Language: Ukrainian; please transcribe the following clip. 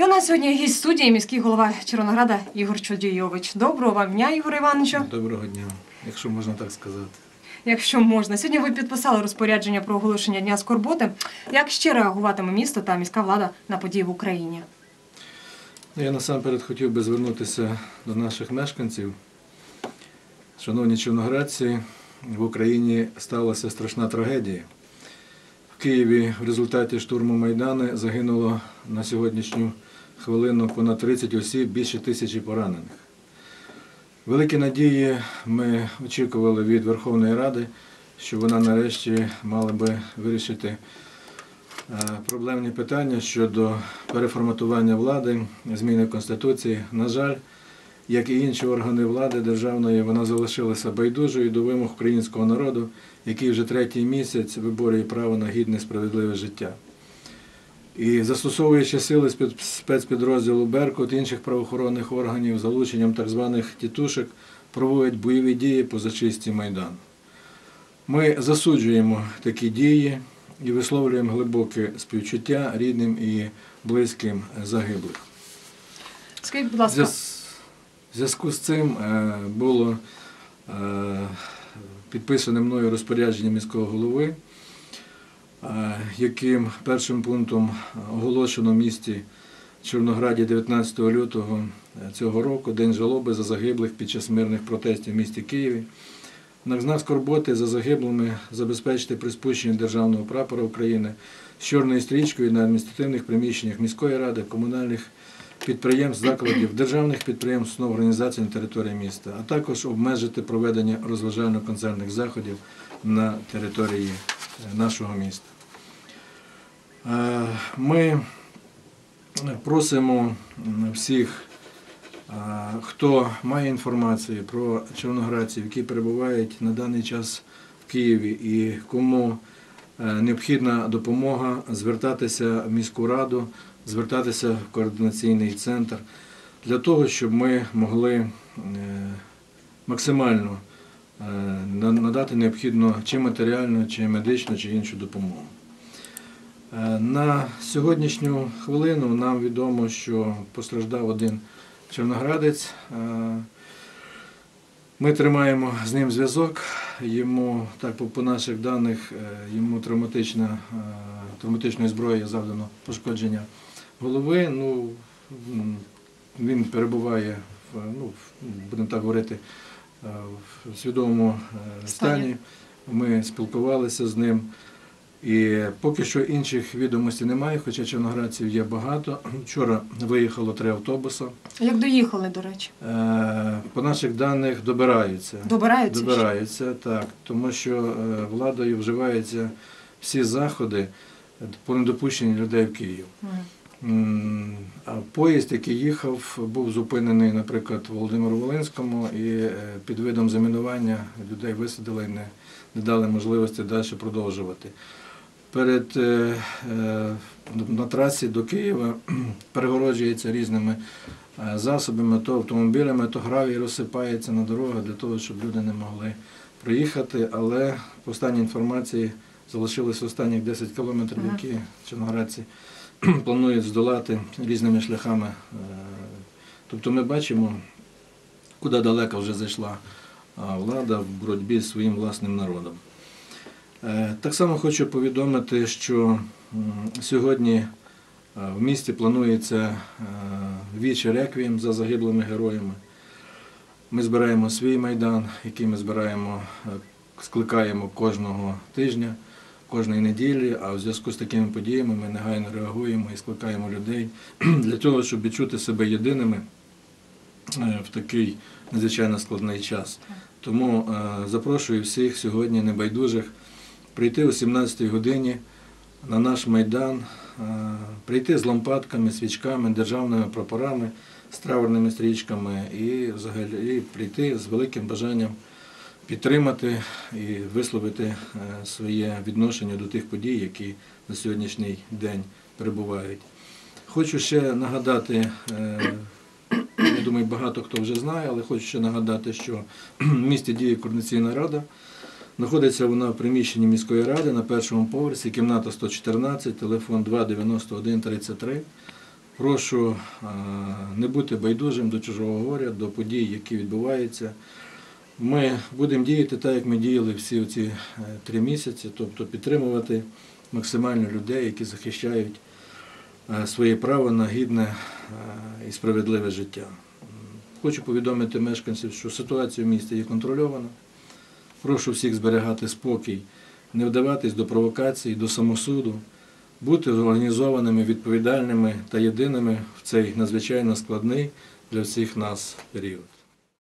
І у нас сьогодні гість студії міський голова Червонограда Ігор Чудійович. Доброго вам дня, Ігор Івановичу. Доброго дня, якщо можна так сказати. Якщо можна, сьогодні ви підписали розпорядження про оголошення дня скорботи. Як ще реагуватиме місто та міська влада на події в Україні? Ну, Я насамперед хотів би звернутися до наших мешканців. Шановні чорноградці, в Україні сталася страшна трагедія. В Києві в результаті штурму Майдану загинуло на сьогоднішню хвилину понад 30 осіб, більше тисячі поранених. Великі надії ми очікували від Верховної Ради, що вона нарешті мала би вирішити е, проблемні питання щодо переформатування влади, зміни Конституції. На жаль, як і інші органи влади державної, вона залишилася байдужою до вимог українського народу, який вже третій місяць виборює право на гідне справедливе життя. І застосовуючи сили спец- спецпідрозділу Беркут інших правоохоронних органів залученням так званих тітушек, проводять бойові дії по зачистці Майдану. Ми засуджуємо такі дії і висловлюємо глибоке співчуття рідним і близьким загиблих. Скажіть, будь ласка, в зв'язку з цим е, було е, підписане мною розпорядження міського голови, яким першим пунктом оголошено в місті Чорнограді 19 лютого е, цього року День жалоби за загиблих під час мирних протестів в місті Києві. На знак скорботи за загиблими забезпечити приспущення державного прапора України з чорною стрічкою на адміністративних приміщеннях міської ради, комунальних підприємств, закладів, державних підприємств, установ, організацій на території міста, а також обмежити проведення розважально-концертних заходів на території е, нашого міста. Е, Ми просимо всіх, е, хто має інформацію про чорноградців, які перебувають на даний час в Києві і кому е, необхідна допомога, звертатися в міську раду, звертатися в координаційний центр для того, щоб ми могли максимально надати необхідну чи матеріальну, чи медичну, чи іншу допомогу. Е, На сьогоднішню хвилину нам відомо, що постраждав один чорноградець. Е, Ми тримаємо з ним зв'язок. Йому, так по, наших даних, е, йому травматична, е, травматичною зброєю завдано пошкодження голови. Ну, він перебуває ну, будемо так говорити, е, в свідомому е, Стані. Ми спілкувалися з ним. І поки що інших відомостей немає, хоча чорноградців є багато. Вчора виїхало три автобуси. як доїхали, до речі? Е, По наших даних добираються. Добираються? ще? Добираються, так. Тому що е, владою вживаються всі заходи по недопущенню людей в Київ. Поїзд, який їхав, був зупинений, наприклад, Володимиру Волинському, і е, під видом замінування людей висадили і не, не дали можливості далі продовжувати. Перед, е, е, на трасі до Києва перегороджується різними засобами, то автомобілями, то гравій розсипається на дорогах для того, щоб люди не могли проїхати. Але по останній інформації залишилось останніх 10 кілометрів, які чорноградці планують здолати різними шляхами. Е, Тобто ми бачимо, куди далеко вже зайшла влада в боротьбі з своїм власним народом. Е, Так само хочу повідомити, що сьогодні е, в місті планується віче реквієм за загиблими героями. Ми збираємо свій майдан, який ми збираємо, скликаємо кожного тижня, кожної неділі, а в зв'язку з такими подіями ми негайно реагуємо і скликаємо людей для того, щоб відчути себе єдиними е, в такий надзвичайно складний час. Тому е, запрошую всіх сьогодні небайдужих прийти о 17 годині на наш майдан, е, прийти з лампадками, свічками, державними прапорами, з траурними стрічками і взагалі прийти з великим бажанням підтримати і висловити е, своє відношення до тих подій, які на сьогоднішній день перебувають. Хочу ще нагадати, е, я думаю, багато хто вже знає, але хочу ще нагадати, що в місті діє координаційна рада. Знаходиться вона в приміщенні міської ради на першому поверсі, кімната 114, телефон 291 33. Прошу е, не бути байдужим до чужого горя, до подій, які відбуваються. Ми будемо діяти так, як ми діяли всі ці е, три місяці, тобто підтримувати максимально людей, які захищають е, своє право на гідне е, і справедливе життя. Хочу повідомити мешканців, що ситуація в місті є контрольована. Прошу всіх зберігати спокій, не вдаватись до провокацій, до самосуду, бути організованими, відповідальними та єдиними в цей надзвичайно складний для всіх нас період.